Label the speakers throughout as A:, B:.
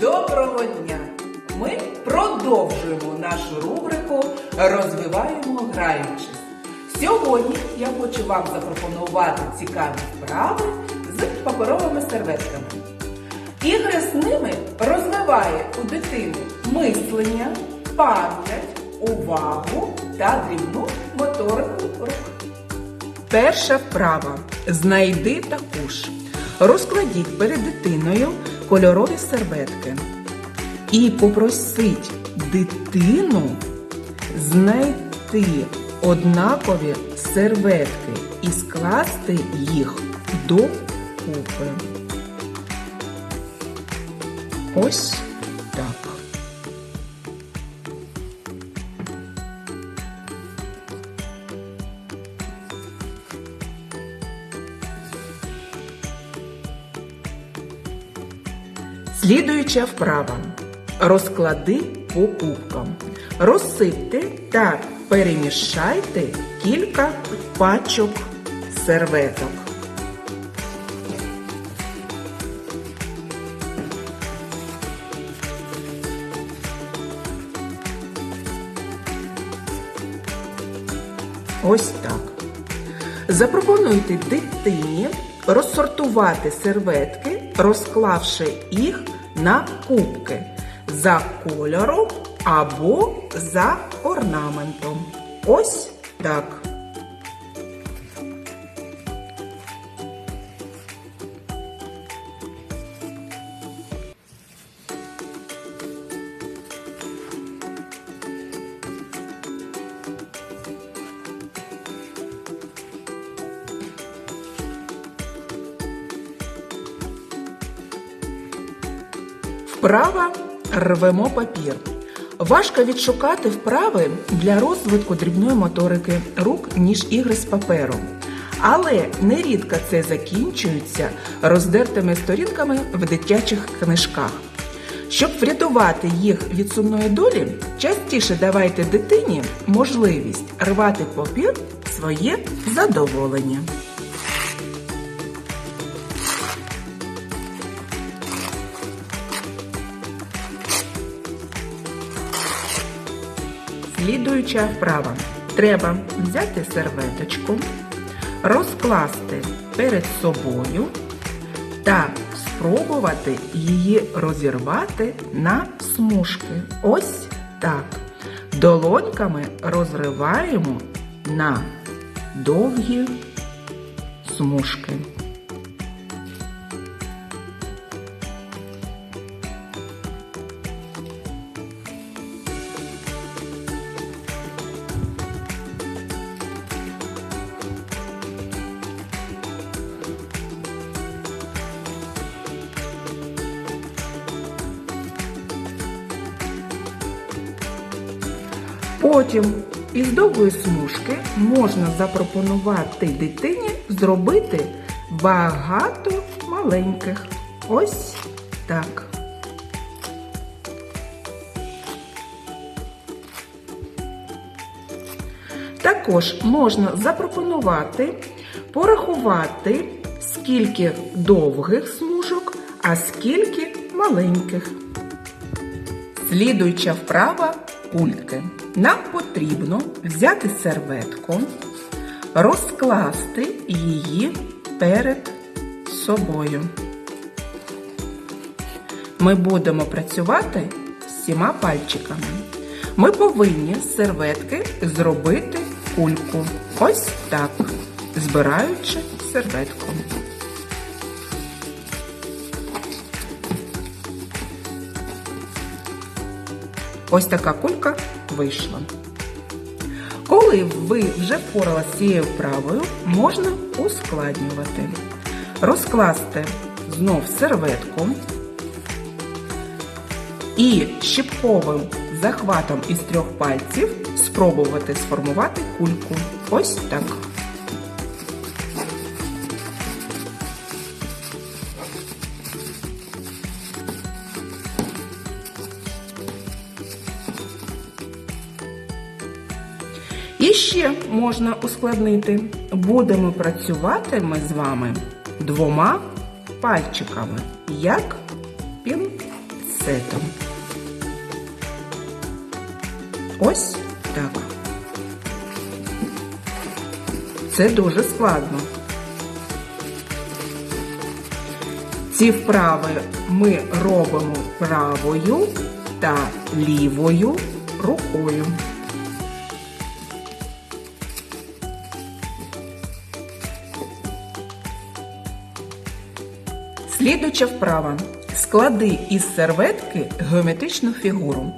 A: Доброго дня! Ми продовжуємо нашу рубрику Розвиваємо граючись. Сьогодні я хочу вам запропонувати цікаві вправи з паперовими серветками. Ігри з ними розвиває у дитини мислення, пам'ять, увагу та дрібну моторику рук. Перша вправа. Знайди таку ж. Розкладіть перед дитиною кольорові серветки і попросить дитину знайти однакові серветки і скласти їх докупи. Ось так. Слідуюча вправа. Розклади по кубкам. Розсипте та перемішайте кілька пачок серветок. Ось так. Запропонуйте дитині розсортувати серветки, розклавши їх на кубки за кольором або за орнаментом. Ось так. Вправа рвемо папір. Важко відшукати вправи для розвитку дрібної моторики рук, ніж ігри з папером. Але нерідко це закінчується роздертими сторінками в дитячих книжках. Щоб врятувати їх від сумної долі, частіше давайте дитині можливість рвати папір своє задоволення. Слідуюча вправа. Треба взяти серветочку, розкласти перед собою та спробувати її розірвати на смужки. Ось так. Долоньками розриваємо на довгі смужки. Потім із довгої смужки можна запропонувати дитині зробити багато маленьких. Ось так. Також можна запропонувати порахувати, скільки довгих смужок, а скільки маленьких. Слідуюча вправа кульки. Нам потрібно взяти серветку, розкласти її перед собою. Ми будемо працювати всіма пальчиками. Ми повинні з серветки зробити кульку. Ось так, збираючи серветку. Ось така кулька вийшла. Коли ви вже впоралися з цією вправою, можна ускладнювати. Розкласти знов серветку і щипковим захватом із трьох пальців спробувати сформувати кульку. Ось так. І ще можна ускладнити. Будемо працювати ми з вами двома пальчиками, як пінцет. пінцетом. Ось так. Це дуже складно. Ці вправи ми робимо правою та лівою рукою. Слідуча вправа. Склади із серветки геометричну фігуру.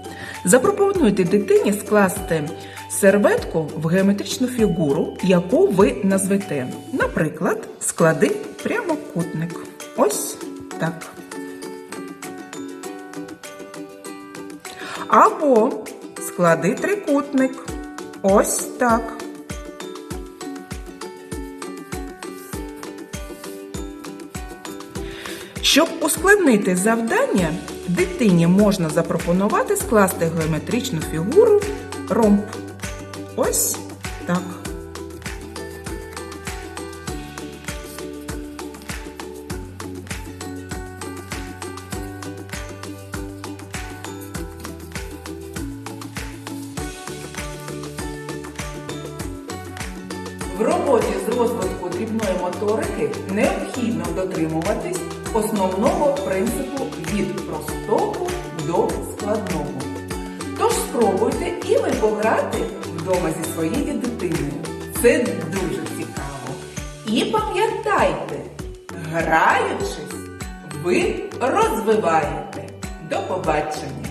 A: Запропонуйте дитині скласти серветку в геометричну фігуру, яку ви назвете. Наприклад, склади прямокутник. Ось так. Або склади трикутник. Ось так. Щоб ускладнити завдання, дитині можна запропонувати скласти геометричну фігуру ромб. Ось так. В роботі з розвитку дрібної моторики необхідно дотримуватись основного принципу від простого до складного. Тож спробуйте і ви пограти вдома зі своєю дитиною. Це дуже цікаво. І пам'ятайте, граючись, ви розвиваєте. До побачення!